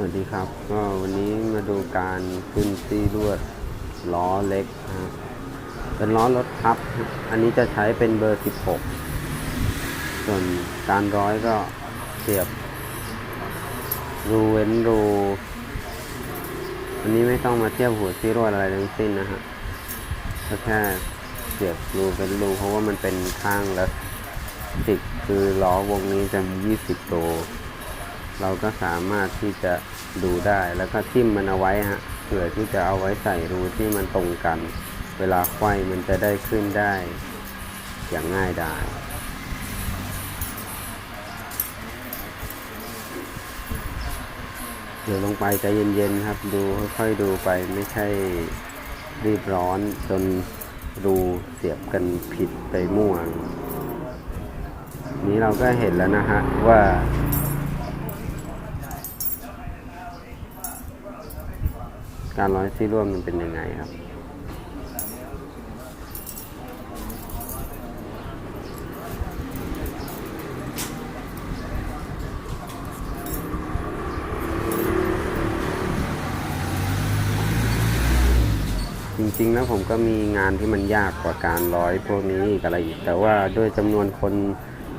สวัสดีครับ ก็วันนี้มาดูการขึ้นซีลวดล้อเล็กนะฮะเป็นล้อรถทับ อันนี้จะใช้เป็นเบอร์ 16 ส่วนการร้อยก็เสียบ รูเว้นรู อันนี้ไม่ต้องมาเทียบหัวซีลวดอะไรทั้งสิ้นนะฮะก็แค่เสียบรูเป็นรู เพราะว่ามันเป็นข้างละสิบคือล้อวงนี้จะมี 20โล เราก็สามารถที่จะดูได้แล้วก็ทิ่มมันเอาไว้ฮะเผื่อที่จะเอาไว้ใส่รูที่มันตรงกัน เวลาไขว้มันจะได้ขึ้นได้ อย่างง่ายดายเดี๋ยวลงไปใจเย็นๆครับ ดูค่อยๆดูไปไม่ใช่รีบร้อนจนรูเสียบกันผิดไปมั่วนี้เราก็เห็นแล้วนะฮะว่า การร้อยซี่ร่วมมันเป็นยังไงครับ จริงๆแล้วผมก็มีงานที่มันยากกว่าการร้อยพวกนี้อีกอะไรอีก แต่ว่าด้วยจำนวนคน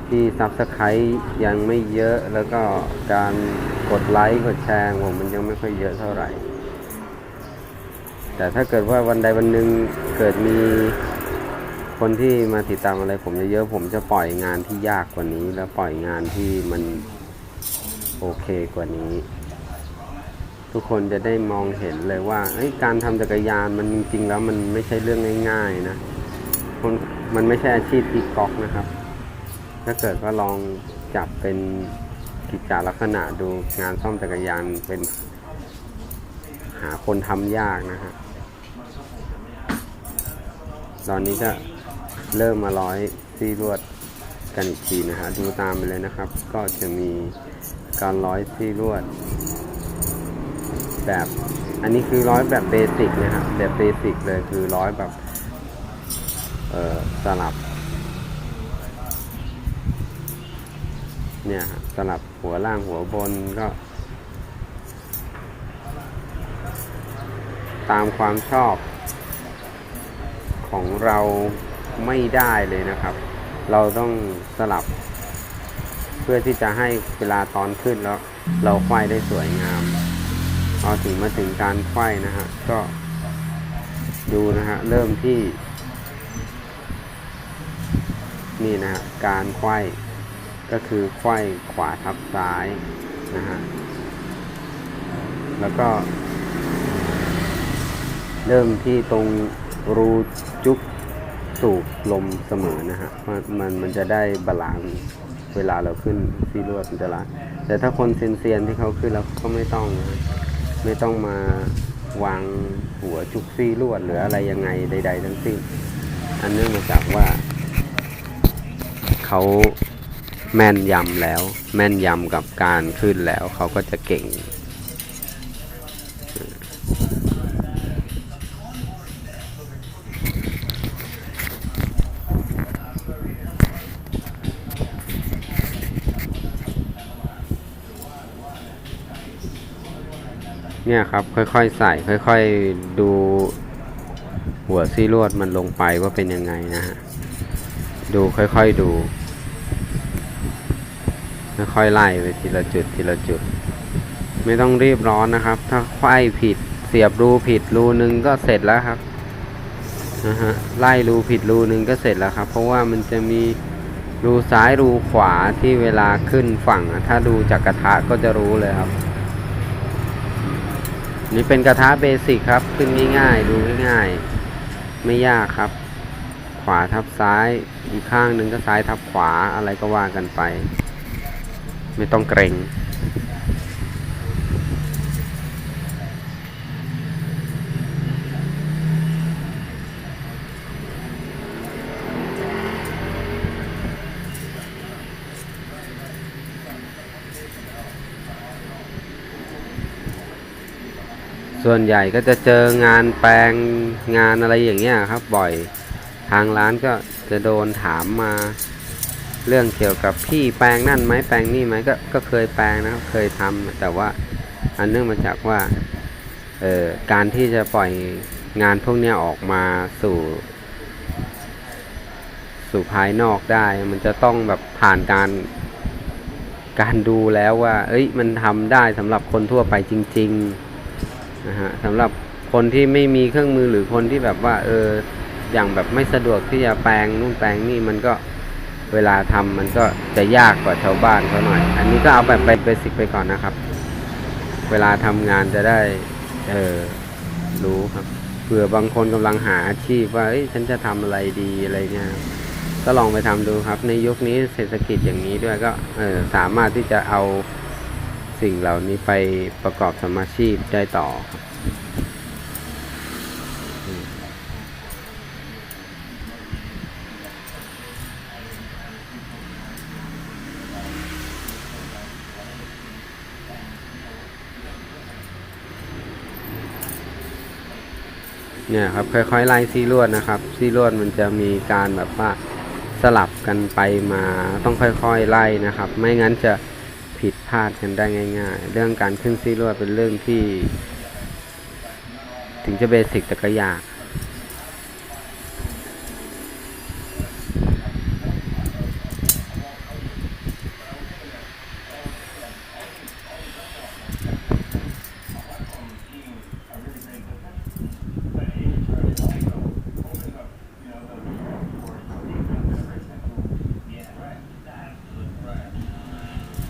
ที่ซับสไครต์ยังไม่เยอะแล้วก็การกดไลค์กดแชร์ผมมันยังไม่ค่อยเยอะเท่าไหร่ แต่ถ้าเกิดว่าวันใดวันหนึ่งเกิดมีคนที่มาติดตามอะไรผมเยอะๆผมจะปล่อยงานที่ยากกว่านี้ แล้วปล่อยงานที่มันโอเคกว่านี้ ทุกคนจะได้มองเห็นเลยว่าการทำจักรยานมันจริงๆแล้วมันไม่ใช่เรื่องง่ายๆนะคนมันไม่ใช่อาชีพตีก๊อล์ฟนะครับ ถ้าเกิดว่าลองจับเป็นกิจจาลักษณะดูงานซ่อมจักรยานเป็นหาคนทำยากนะฮะ ตอนนี้ก็เริ่มมาร้อยซี่ลวดกันอีกทีนะฮะดูตามไปเลยนะครับ ก็จะมีการร้อยซี่ลวด แบบอันนี้คือร้อยแบบเบสิกนะครับแบบเบสิกเลยคือร้อยแบบเอ่อสลับ เนี่ยสลับหัวล่างหัวบนก็ ตามความชอบ ของเราไม่ได้เลยนะครับ เราต้องสลับ เพื่อที่จะให้เวลาตอนขึ้นแล้ว เราไขว้ได้สวยงามพอถึงมาถึงการไขว้นะฮะก็ดูนะฮะเริ่มที่ นี่นะฮะการไขว้ก็คือไขว้ขวาทับซ้ายนะฮะแล้วก็ เริ่มที่ตรง รูจุ๊บสูบลมเสมอนะฮะมันมันมันจะได้บาลานซ์เวลาเราขึ้นซีรวดมันจะละแต่ถ้าคนเซียนๆที่เขาขึ้นแล้วก็ไม่ต้องนะไม่ต้องมาวางหัวจุกซี่ลวดหรืออะไรยังไงใด ๆ ทั้งสิ้น อันเนื่องมาจากว่า เขาแม่นยำแล้ว แม่นยำกับการขึ้นแล้วเขาก็จะเก่ง เนี่ยครับค่อยๆใส่ค่อยๆดูหัวซี่ลวดมันลงไปว่าเป็นยังไงนะฮะดูค่อยๆดู ค่อยๆไล่ไปทีละจุดทีละจุด ไม่ต้องรีบร้อนนะครับ ถ้าไขว้ผิดเสียบรูผิดรูนึงก็เสร็จแล้วครับนะฮะไล่รูผิดรูนึงก็เสร็จแล้วครับ เพราะว่ามันจะมีรูซ้ายรูขวาที่เวลาขึ้นฝั่ง ถ้าดูจากกระทะก็จะรู้เลยครับ นี่เป็นกระทะเบสิกครับขึ้นง่ายๆดูง่ายๆ ไม่ยากครับ ขวาทับซ้ายอีกข้างหนึ่งก็ซ้ายทับขวาอะไรก็ว่ากันไป ไม่ต้องเกรง ส่วนใหญ่ก็จะเจองานแปลงงานอะไรอย่างเงี้ยครับ บ่อยทางร้านก็จะโดนถามมา เรื่องเกี่ยวกับพี่แปลงนั่นไหมแปลงนี่ไหมก็ก็เคยแปลงนะครับเคยทำแต่ว่าอันเนื่องมาจากว่าเอ่อการที่จะปล่อยงานพวกเนี้ยออกมาสู่ สู่ภายนอกได้ มันจะต้องแบบผ่านการการดูแล้วว่า เอ้ย มันทำได้สำหรับคนทั่วไปจริง ๆ นะฮะสำหรับคนที่ไม่มีเครื่องมือหรือคนที่แบบว่า เอออย่างแบบไม่สะดวกที่จะแปลงนู่นแปลงนี่มันก็เวลาทำมันก็จะยากกว่าชาวบ้านเขาหน่อย อันนี้ก็เอาแบบเป็นเบสิกไปก่อนนะครับ เวลาทำงานจะได้ เออรู้ครับเผื่อบางคนกำลังหาอาชีพว่าเอ้ยฉันจะทำอะไรดีอะไรเงี้ยก็ลองไปทำดูครับ ในยุคนี้เศรษฐกิจอย่างนี้ด้วยก็เออสามารถที่จะเอา สิ่งเหล่านี้ไปประกอบสมาชีพได้ต่อครับเนี่ยครับค่อยๆไล่ซี่ลวดนะครับซี่ลวดมันจะมีการแบบว่าสลับกันไปมาต้องค่อยๆไล่นะครับ ไม่งั้นจะ ผิดพลาดกันได้ง่าย ๆ เรื่องการขึ้นซี่ลวดเป็นเรื่องที่ ถึงจะเบสิกแต่ก็ยาก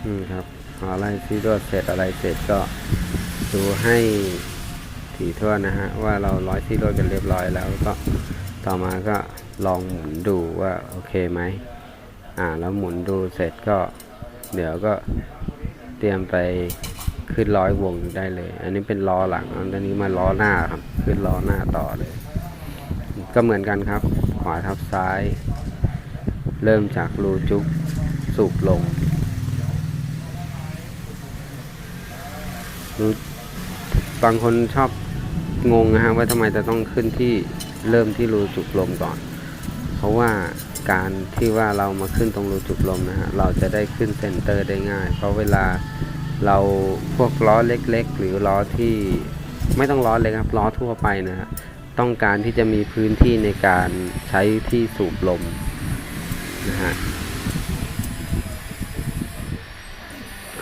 อืมครับพอไล่ ซีรวดเสร็จอะไรเสร็จก็ดูให้ถี่ถ้วนนะฮะว่าเราร้อยซีรวดกันเรียบร้อยแล้วก็ต่อมาก็ลองหมุนดูว่าโอเคไหมอ่าแล้วหมุนดูเสร็จก็เดี๋ยวก็เตรียมไปขึ้นร้อยวงได้เลย อันนี้เป็นล้อหลังอันนี้มาล้อหน้าครับขึ้นล้อหน้าต่อเลย ก็เหมือนกันครับ ขวาทับซ้าย เริ่มจากรูจุกสูบลง รู้บางคนชอบงงนะฮะว่าทำไมจะต้องขึ้นที่เริ่มที่รูจุกลมก่อน เพราะว่าการที่ว่าเรามาขึ้นตรงรูจุกลมนะฮะเราจะได้ขึ้นเซนเตอร์ได้ง่าย เพราะเวลาเราพวกล้อเล็ก ๆ หรือล้อที่ไม่ต้องล้อเล็กครับล้อทั่วไปนะฮะต้องการที่จะมีพื้นที่ในการใช้ที่สูบลมนะฮะ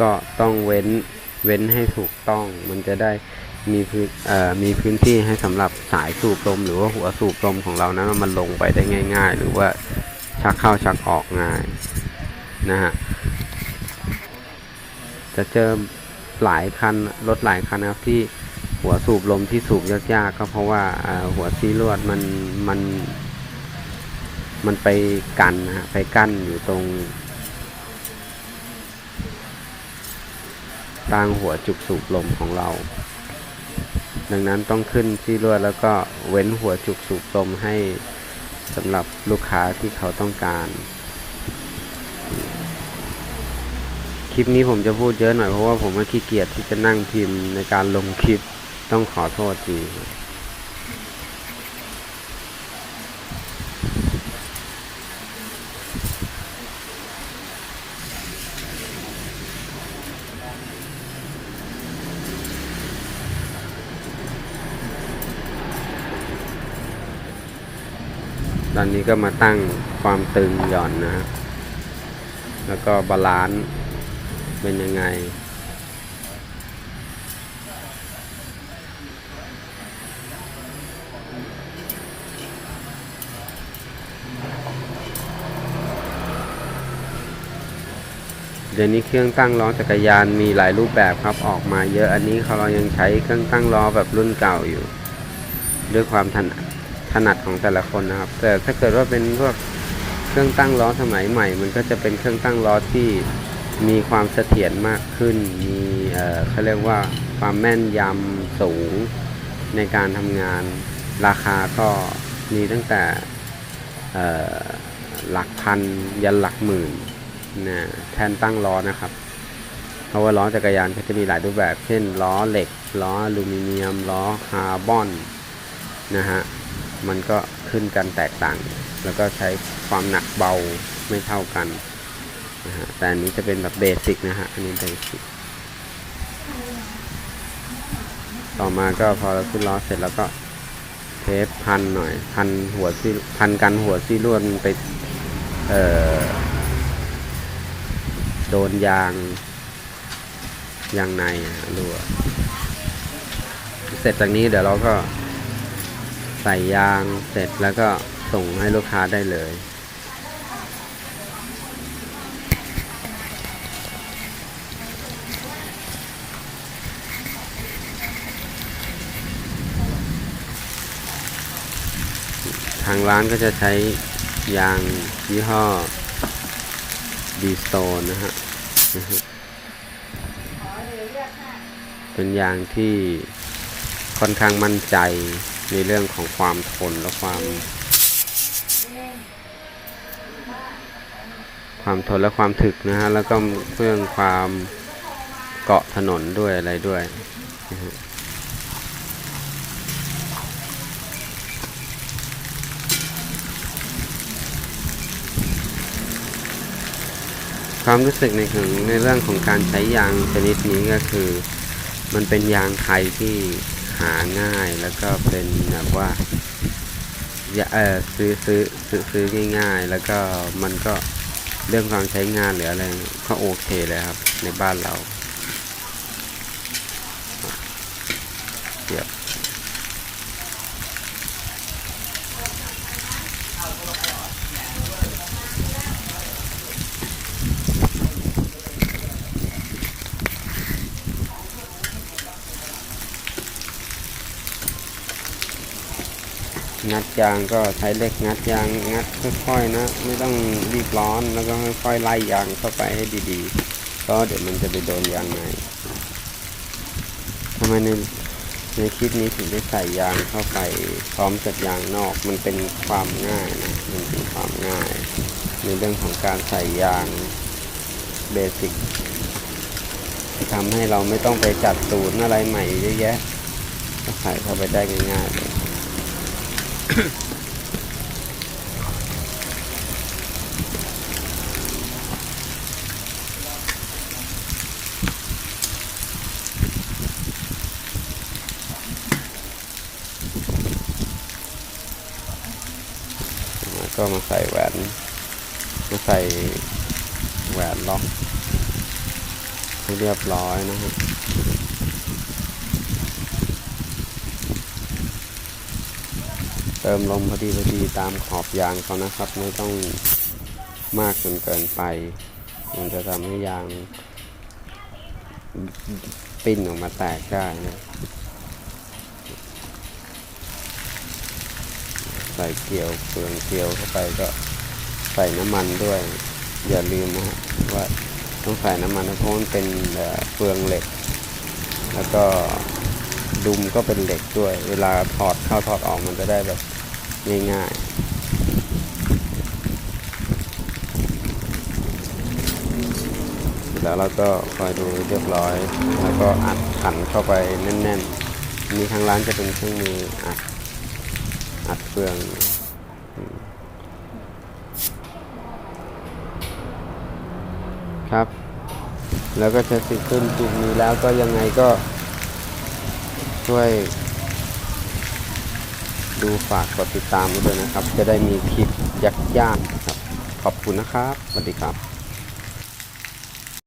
ก็ต้องเว้น เว้นให้ถูกต้อง มันจะได้มีพื้นมีพื้นที่ให้สำหรับสายสูบลมหรือว่าหัวสูบลมของเรานั้นมันลงไปได้ง่าย ๆ หรือว่าชักเข้าชักออกง่ายนะฮะจะเจอหลายคันรถหลายคันนะครับที่หัวสูบลมที่สูบยากๆก็เพราะว่าหัวซีลวดมันมัน มันไปกันนะฮะไปกั้นอยู่ตรง ตางหัวจุกสูบลมของเรา ดังนั้นต้องขึ้นที่ลวดแล้วก็เว้นหัวจุกสูบลมให้สำหรับลูกค้าที่เขาต้องการ คลิปนี้ผมจะพูดเยอะหน่อยเพราะว่าผมขี้เกียจที่จะนั่งพิมพ์ในการลงคลิปต้องขอโทษที ตอนนี้ก็มาตั้งความตึงหย่อนนะฮะแล้วก็บาลานซ์เป็นยังไง เดี๋ยวนี้เครื่องตั้งล้อจักรยานมีหลายรูปแบบครับออกมาเยอะอันนี้เขาเรายังใช้เครื่องตั้งล้อแบบรุ่นเก่าอยู่ ด้วยความถนัด ถนัดของแต่ละคนนะครับ แต่ถ้าเกิดว่าเป็นพวกเครื่องตั้งล้อสมัยใหม่ มันก็จะเป็นเครื่องตั้งล้อที่มีความเสถียรมากขึ้น มีเอ่อเขาเรียกว่าความแม่นยำสูงในการทำงานราคาก็มีตั้งแต่เอ่อหลักพันยันหลักหมื่นนะแทนตั้งล้อนะครับเพราะว่าล้อจักรยานก็จะมีหลายรูปแบบ เช่นล้อเหล็ก ล้ออลูมิเนียม ล้อคาร์บอนนะฮะ มันก็ขึ้นกันแตกต่าง แล้วก็ใช้ความหนักเบาไม่เท่ากันนะฮะแต่อันนี้จะเป็นแบบเบสิกนะฮะอันนี้เบสิกต่อมาก็พอเราขึ้นล้อเสร็จแล้วก็เทปพันหน่อย พันหัวซี่พันกันหัวซี่ลวดมันไปเอ่อโดนยางยางในรั่วเสร็จจากนี้เดี๋ยวเราก็ ส่ยางเสร็จแล้วก็ส่งให้ลูกค้าได้เลย ทางร้านก็จะใช้ยางยี่ห้อดีสโตนนะฮะนะฮะ เป็นยางที่ค่อนข้างมั่นใจ ในเรื่องของความทนและความ ความทนและความถึกนะฮะแล้วก็เรื่องความเกาะถนนด้วยอะไรด้วยนะฮะความรู้สึกในถึงในเรื่องของการใช้ยางชนิดนี้ก็คือ มันเป็นยางไทยที่ หาง่ายแล้วก็เป็นแบบว่าอย่าเออซื้อซื้อซื้อซื้อง่ายๆ แล้วก็มันก็เรื่องความใช้งานหรืออะไรก็โอเคเลยครับ ในบ้านเราเดี๋ยว งัดยางก็ใช้เล็กงัดยางงัดค่อยๆนะ ไม่ต้องรีบร้อนแล้วก็ค่อยๆไล่ยางเข้าไปให้ดีๆ ก็เดี๋ยวมันจะไปโดนยางในทำไมในในคลิปนี้ถึงได้ใส่ยางเข้าไปพร้อมกับยางนอกมันเป็นความง่ายนะมันเป็นความง่าย ในเรื่องของการใส่ยางเบสิกทำให้เราไม่ต้องไปจัดศูนย์อะไรใหม่เยอะแยะก็ใส่เข้าไปได้ง่ายๆเลย ก็มาใส่แหวนมาใส่แหวนล็อกให้เรียบร้อยนะฮะเติมลมพอดีพอดีตามขอบยางเขานะครับ ไม่ต้องมากจนเกินไป มันจะทำให้ยางปิ้นออกมาแตกได้นะใส่เกลียวเฟืองเกลียวเข้าไปก็ใส่น้ำมันด้วย อย่าลืมนะว่าต้องใส่น้ำมันนะเพราะมันเป็นเอ่อเฟืองเหล็ก แล้วก็ดุมก็เป็นเหล็กด้วย เวลาถอดเข้าถอดออกมันจะได้แบบ ง่ายๆ แล้วเราก็คอยดูเรียบร้อย แล้วก็อัดขันเข้าไปแน่นๆ มีทางร้านจะเป็นเครื่องมืออัดอัดเฟืองครับ แล้วก็จะสิขึ้นจุดนี้แล้วก็ยังไงก็ช่วย ดูฝากกดติดตามด้วยนะครับ จะได้มีคลิปยักยากครับ ขอบคุณนะครับสวัสดีครับ